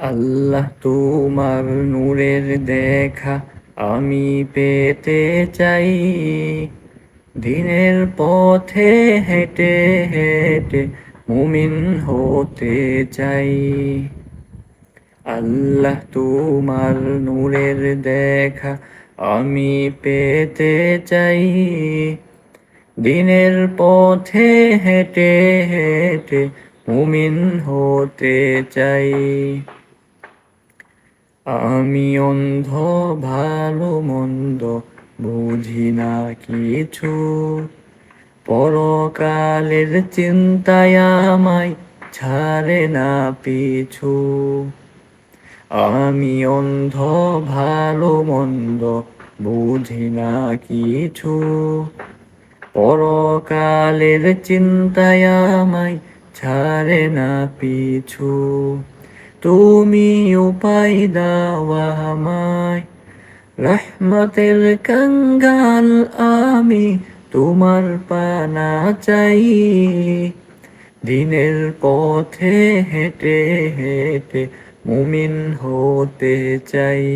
আল্লাহ তোমার নূরের দেখা আমি পেতে চাই। দিনের পথে হেঁটে হেঁটে মুমিন হতে চাই। আল্লাহ তোমার নূরের দেখা আমি পেতে চাই। দিনের পথে হেঁটে হেঁটে মুমিন হতে চাই। আমি অন্ধ, ভালো, মন্দ, বুঝি না কিছু। পরকালের চিন্তায় আমায় ছাড়ে না পিছু। আমি অন্ধ, ভালো, মন্দ, বুঝি না কিছু। পরকালের চিন্তায় আমায় ছাড়ে না পিছু। তুমি উপায় দাওয়া আমায়। রহমতের কঙ্গাল আমি তোমার পানা চাই। দিনের পথে হেঁটে হেঁটে মুমিন হতে চাই।